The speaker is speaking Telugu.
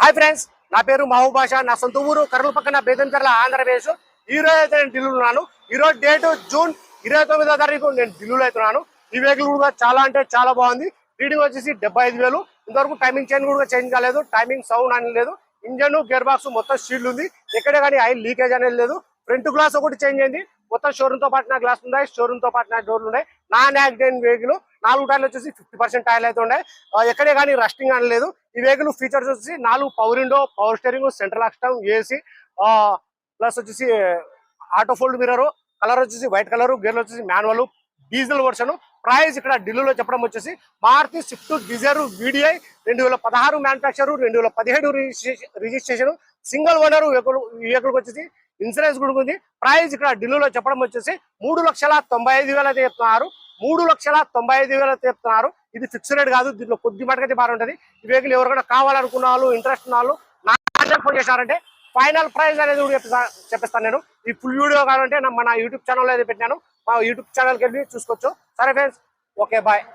హాయ్ ఫ్రెండ్స్ నా పేరు మహబూబ్ బాషా. నా సొంత ఊరు కర్నూలు పక్కన బేదంచర్ల ఆంధ్రప్రదేశ్. ఈ రోజు అయితే నేను ఢిల్లీలో ఉన్నాను. ఈ రోజు డేట్ జూన్ ఇరవై తొమ్మిదో తారీఖు నేను ఢిల్లీలో అవుతున్నాను ఈ వెహికల్ కూడా చాలా అంటే చాలా బాగుంది. రీడింగ్ వచ్చేసి డెబ్బై ఐదు వేలు. ఇంతవరకు టైమింగ్ చైన్ కూడా చేంజ్ కాలేదు. టైమింగ్ సౌండ్ అని లేదు. ఇంజన్ గేర్ బాక్స్ మొత్తం షీల్డ్ ఉంది. ఎక్కడే కానీ ఆయిల్ లీకేజ్ అనేది లేదు. ఫ్రంట్ గ్లాస్ ఒకటి చేంజ్ అయింది. మొత్తం షోరూమ్తో పాటు నా గ్లాస్ ఉన్నాయి షోరూమ్తో పాటు నా డోర్లు ఉన్నాయి. నాన్ యాక్సిడెంట్ వెహికల్ నాలుగు టైర్లు వచ్చేసి ఫిఫ్టీ పర్సెంట్ టైర్లు అయితే ఉన్నాయి. ఎక్కడే కానీ రస్టింగ్ అనలేదు ఈ వెహికల్ ఫీచర్స్ వచ్చేసి నాలుగు power window power steering central lock system AC plus వచ్చేసి ఆటో ఫోల్డ్ మిర్రర్ కలర్ వచ్చేసి వైట్ కలర్ గేర్లు వచ్చేసి మాన్యువల్ డీజిల్ వర్షన్ ప్రైస్ ఇక్కడ ఢిల్లీలో చెప్పడం వచ్చేసి మారుతి స్విఫ్ట్ డిజైర్ వీడిఐ రెండు వేల పదహారు మ్యానుఫ్యాక్చర్ రెండు వేల పదిహేడు రిజిస్ట్రేషన్ సింగిల్ ఓనర్ వెహికల్ వచ్చేసి ఇన్సూరెన్స్ కూడా ఉంది. ప్రైస్ ఇక్కడ ఢిల్లీలో చెప్పడం వచ్చేసి మూడు లక్షల తొంభై ఐదు వేల అయితే చెప్తున్నారు. మూడు లక్షల తొంభై ఐదు వేల చెప్తున్నారు. ఇది ఫిక్స్ రేట్ కాదు దీంట్లో కొద్ది మటుకైతే బాగుంటది ఈ వెహికల్ ఎవరికైనా కావాలనుకున్న వాళ్ళు ఇంట్రెస్ట్ ఉన్న వాళ్ళు నా ఫోన్ చేశారంటే ఫైనల్ ప్రైస్ అనేది కూడా చెప్పేస్తాను చెప్పిస్తాను నేను. ఈ ఫుల్ వీడియో కావాలంటే మన యూట్యూబ్ ఛానల్ అయితే పెట్టినాను. మా యూట్యూబ్ ఛానల్కి వెళ్ళి చూసుకోవచ్చు. సరే ఫ్రెండ్స్ ఓకే బాయ్